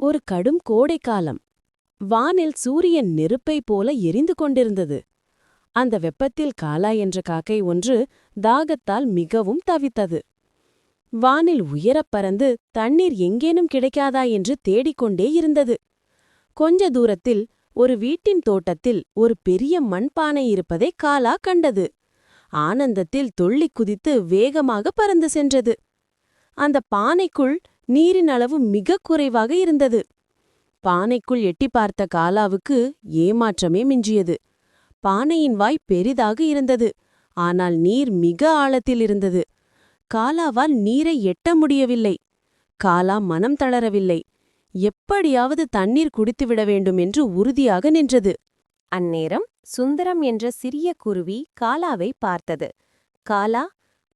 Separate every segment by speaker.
Speaker 1: ஒரு கடும் கோடைக்காலம். வானில் சூரியன் நெருப்பைப் போல எரிந்து கொண்டிருந்தது. அந்த வெப்பத்தில் காலா என்ற காக்கை ஒன்று தாகத்தால் மிகவும் தவித்தது. வானில் உயரப் பறந்து தண்ணீர் எங்கேனும் கிடைக்காதா என்று தேடிக்கொண்டே இருந்தது. கொஞ்ச தூரத்தில் ஒரு வீட்டின் தோட்டத்தில் ஒரு பெரிய மண்பானை இருப்பதை காலா கண்டது. ஆனந்தத்தில் துள்ளி குதித்து வேகமாக பறந்து சென்றது. அந்த பானைக்குள் நீரின் அளவு மிகக் குறைவாக இருந்தது. பானைக்குள் எட்டி பார்த்த காலாவுக்கு ஏமாற்றமே மிஞ்சியது. பானையின் வாய் பெரிதாக இருந்தது. ஆனால் நீர் மிக ஆழத்தில் இருந்தது. காலாவால் நீரை எட்ட முடியவில்லை. காலா மனம் தளரவில்லை. எப்படியாவது தண்ணீர் குடித்துவிட வேண்டும் என்று உறுதியாக நின்றது. அந்நேரம் சுந்தரம் என்ற சிறிய குருவி காலாவை பார்த்தது. காலா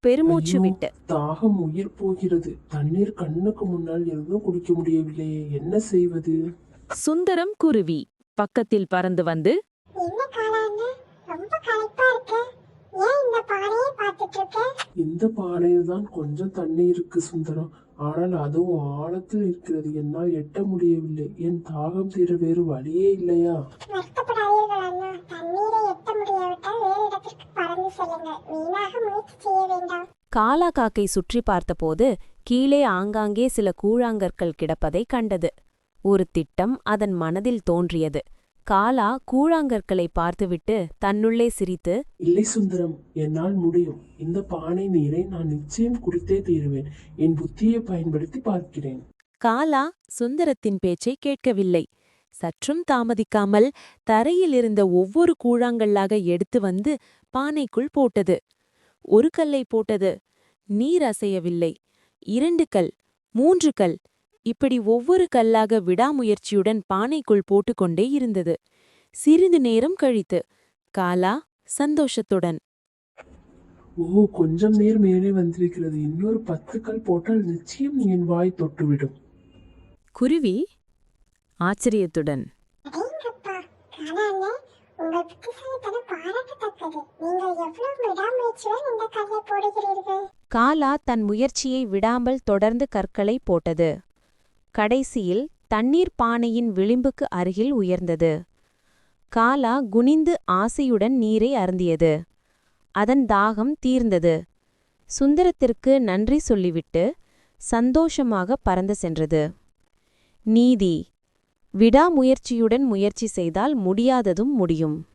Speaker 1: பெருமூச்சு விட்டு.
Speaker 2: தாகம் உயிர் போகிறது. தண்ணீர் கண்ணுக்கு முன்னால் இருந்தும் குடிக்க முடியவில்லையே. என்ன செய்வது?
Speaker 3: சுந்தரம் குருவி பக்கத்தில் பறந்து வந்து
Speaker 4: என்ன காலான்னு ரொம்ப களைப்பா இருக்கு. ஏன் இந்த பானையை பார்த்துட்டு இருக்க?
Speaker 2: இந்த பானையில் தான் கொஞ்சம் தண்ணி இருக்கு சுந்தரம். ஆனால் அதுவும் ஆழத்தில் இருக்கிறது. என்னால் எட்ட முடியவில்லை. என் தாகம் தீர வேறு வழியே இல்லையா
Speaker 4: வருத்தப்படாதீர்கள் அண்ணா தண்ணீரை எட்ட முடியாவிட்டால் வேறு வீணாக முயற்சி செய்ய வேண்டாம்.
Speaker 1: காலா காக்கை சுற்றி பார்த்தபோது கீழே ஆங்காங்கே சில கூழாங்கற்கள் கிடப்பதைக் கண்டது. ஒரு திட்டம் அதன் மனதில் தோன்றியது. காலா கூழாங்கற்களை பார்த்துவிட்டு தன்னுள்ளே சிரித்து
Speaker 2: இல்லை சுந்தரம் என்னால் முடியும். இந்த பானை நீரை நான் நிச்சயம் குடித்தே தீருவேன். என் புத்தியை பயன்படுத்தி பார்க்கிறேன்.
Speaker 1: காலா சுந்தரத்தின் பேச்சை கேட்கவில்லை. சற்றும் தாமதிக்காமல் தரையில் இருந்த ஒவ்வொரு கூழாங்கல்லாக எடுத்து வந்து பானைக்குள் போட்டது. ஒரு கல்லை போட்டது. நீர் அசையவில்லை. இரண்டு கல். மூன்று கல். இப்படி ஒவ்வொரு கல்லாக விடாமுயற்சியுடன் பானைக்குள் போட்டுக்கொண்டே இருந்தது. சிறிது நேரம் கழித்து காலா சந்தோஷத்துடன்
Speaker 2: ஓ கொஞ்சம் நீர் மேலே வந்திருக்கிறது. இன்னொரு பத்து கல் போட்டால் நிச்சயம் என் வாய் தொட்டுவிடும்.
Speaker 3: குருவி ஆச்சரியத்துடன்.
Speaker 1: காலா தன் முயற்சியை விடாமல் தொடர்ந்து கற்களை போட்டது. கடைசியில் தண்ணீர் பானையின் விளிம்புக்கு அருகில் உயர்ந்தது. காலா குனிந்து ஆசையுடன் நீரை அருந்தியது. அதன் தாகம் தீர்ந்தது. சுந்தரத்திற்கு நன்றி சொல்லிவிட்டு சந்தோஷமாக பறந்து சென்றது. நீதி விடாமுயற்சியுடன் முயற்சி செய்தால் முடியாததும் முடியும்.